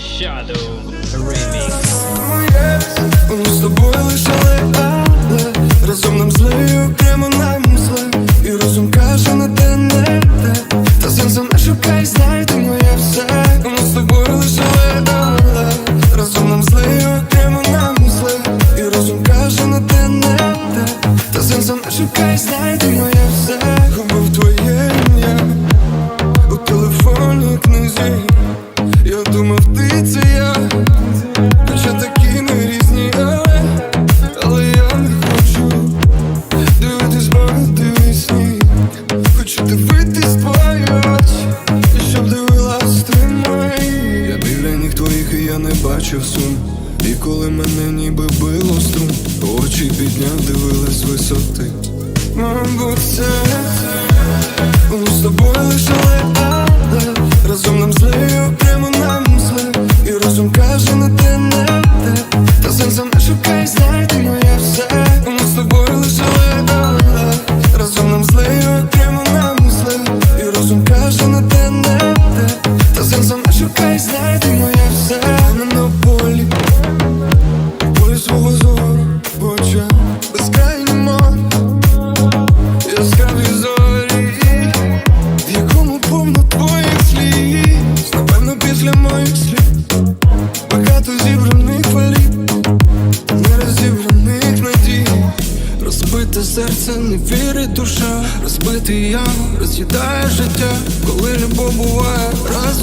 Shadow Remix. Ми з тобою лишали, але разом нам зле, окремо нам зле І розум каже на те не те. Та сенсу не шукай, знайдемо я все. Ми з тобою лишали, але разом нам зле, окремо нам зле І розум каже на те не те. Та сенсу не шукай, знайдемо я я не бачив сум. І коли мене ніби било струм Очі підняв, дивились висоти. Мабуть, це ми з тобою лише але шукай, знайдемо я все. Не на полі, полі свого зору, в очах безкрайні море Яскраві зорі, в якому повно твоїх слів Напевно після моїх слів Багато зібраних фалів Не розібраних надій. Розбите серце, не вірить душа Розбитий я, роз'їдає життя Коли любов буває раз